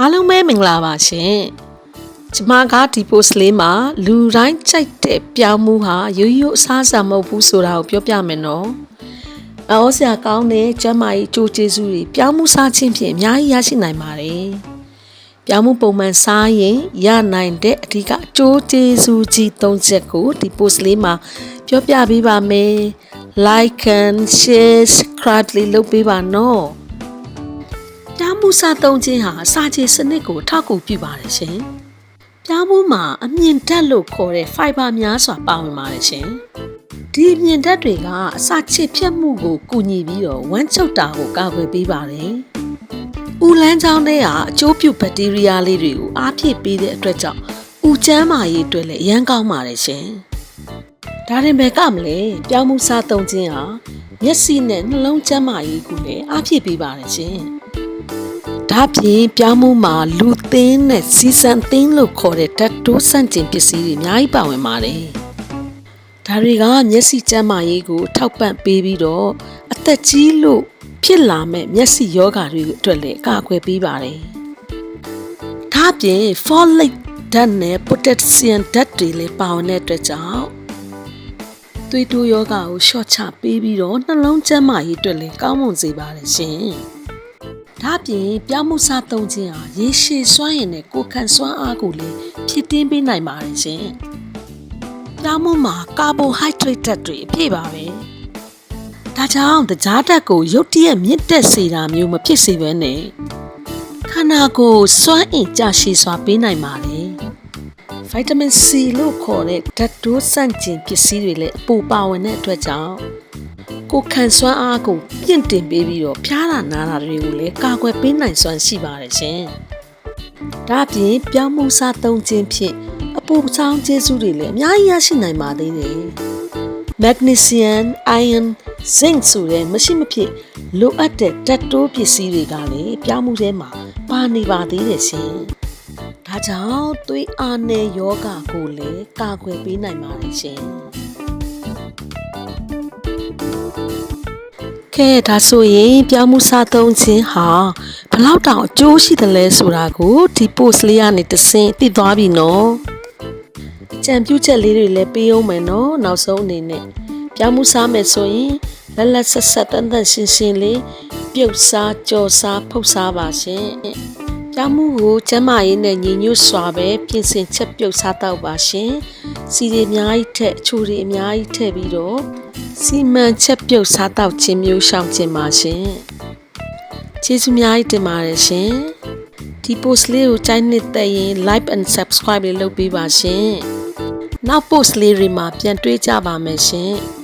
အားလုံးပဲမင်္ဂလာပါရှင်ကျမကဒီ post လေးမှာလူတိုင်းကြိုက်တဲ့ပြောင်းမှုဟာရိုးရိုးအစားအစာမဟုတ်ဘူးဆိုတာကိုပြောပြမယ်နော်အော်ဆရာကောင်းတဲ့ကျမကြီးကြိုးကျေးဇူးတွေပြောင်းမှုစားခြင်းဖြင့်အများကြီးရရှိနိုင်ပါတယ်ပြောင်းမှုပုံမှန်စားရင်ရနိုင်တဲ့အဓိကအကျိုးကျေးဇူးကြီး၃ချက်ကိုဒီ post လေးမှာပြောပြပေးပါမယ် like and share subscribe လေးလုပ်ပေးပါနော် ပြားမှုစားသုံးခြင်းဟာစာချေစနစ်ကိုထောက်ကူပြုပါတယ်ရှင်။ပြားမှုမှာအမြင့်ဓာတ်လို့ခေါ်တဲ့ fiber များစွာပါဝင်ပါတယ်ရှင်။ဒီအမြင့်ဓာတ်တွေကအစာချေဖြတ်မှုကိုကူညီပြီးတော့ဝမ်းချုပ်တာကိုကာကွယ်ပေးပါတယ်။ဦးလန်းချောင်းတွေကအကျိုးပြုဘက်တီးရီးယားလေးတွေကိုအားဖြည့်ပေးတဲ့အတွက်ကြောင့်ဦးကျန်းမာရေးအတွက်လည်းအရန်ကောင်းပါတယ်ရှင်။ဒါရင်ပဲကမလဲပြောင်းမှုစားသုံးခြင်းဟာမျက်စိနဲ့နှလုံးကျန်းမာရေးကိုလည်းအားဖြည့်ပေးပါတယ်ရှင်။ ဒါပြင်ပြောင်းမှုမှာလူသင်းနဲ့စီစံသင်းလို့ခေါ်တဲ့ဓာတ်တိုးဆန့်ကျင်ပစ္စည်းတွေအများကြီးပါဝင်ပါတယ်။ဒါတွေကမျက်စိကျန်းမာရေးကိုထောက်ပံ့ပေးပြီးတော့အသက်ကြီးလို့ဖြစ်လာမဲ့မျက်စိယောဂါတွေအတွက်လည်းအကာအကွယ်ပေးပါတယ်။ဒါပြင် folate ဓာတ်နဲ့ potassium ဓာတ်တွေလည်းပါဝင်တဲ့အတွက်ကြောင့်သွေးတိုးယောဂါကိုရှော့ချပေးပြီးတော့နှလုံးကျန်းမာရေးအတွက်လည်းကောင်းမွန်စေပါတယ်ရှင်။ ဒါပြင်ပြောင်းမှုစားသုံးခြင်းဟာရေရှည်စွမ်းရည်နဲ့ကိုယ်ခံစွမ်းအားကိုလည်းဖြစ်တင်းပေးနိုင်ပါတယ်ရှင်။ပြောင်းမှုမှာကာဘိုဟိုက်ဒရိတ်ဓာတ်တွေအပြည့်ပါပဲ။ဒါကြောင့်တကြားဓာတ်ကိုရုတ်တရက်မြင့်တက်စေတာမျိုးမဖြစ်စေဘဲနဲ့ခန္ဓာကိုယ်စွမ်းအင်ကြရှိစွာပေးနိုင်ပါတယ်။ဗိုက်တာမင် C လို့ခေါ်တဲ့ဓာတ်တိုးဆန့်ကျင်ပစ္စည်းတွေလည်းအပူပါဝင်တဲ့အတွက်ကြောင့် ကိုခံစွမ်းအားကိုပြင့်တင်ပေးပြီးတော့ဖျားတာနားတာတွေကိုလည်းကာကွယ်ပေးနိုင်စွမ်းရှိပါတယ်ရှင်။ဒါ့အပြင်ပြောင်းမှုစားသုံးခြင်းဖြင့်အပူဆောင်ကျေးဇူးတွေလည်းအများကြီးရရှိနိုင်ပါသေးတယ်။ Magnesium, Iron, Zinc ဆိုတဲ့မရှိမဖြစ်လိုအပ်တဲ့ဓာတ်တိုးပစ္စည်းတွေကလည်းပြောင်းမှုထဲမှာပါနေပါသေးတယ်ရှင်။ဒါကြောင့်သွေးအားနည်းယောဂကိုလည်းကာကွယ်ပေးနိုင်ပါတယ်ရှင်။ ကဲဒါဆိုရင်ပြောင်းမှုစားသုံးခြင်းဟာဘလောက်တောင်အကျိုးရှိတယ်လဲဆိုတာကိုဒီ post လေးကနေတဆင့်သိသွားပြီနော်ကြံပြုချက်လေးတွေလည်းပေးအောင်မယ်နော်နောက်ဆုံးအနေနဲ့ပြောင်းမှုစားမယ်ဆိုရင်လက်လက်ဆက်ဆက်တန်တန်ရှင်းရှင်းလေးပြုတ်စားကြော်စားဖုတ်စားပါရှင် ပြောင်းမှုကိုကျမ်းမာရေးနဲ့ညီညွတ်စွာပဲပြင်ဆင်ချက်ပြုတ်စားတော့ပါရှင်စီတွေအများကြီးထက်အချိုတွေအများကြီးထည့်ပြီးတော့စီမံချက်ပြုတ်စားတော့ခြင်းမျိုးရှောင်ခြင်းပါရှင်ကျေးဇူးများကြီးတင်ပါတယ်ရှင်ဒီ post လေးကိုကြိုက်နေတဲ့ရင် like and subscribe လေးလုပ်ပေးပါရှင်နောက် post လေးတွေမှာပြန်တွေ့ကြပါမယ်ရှင်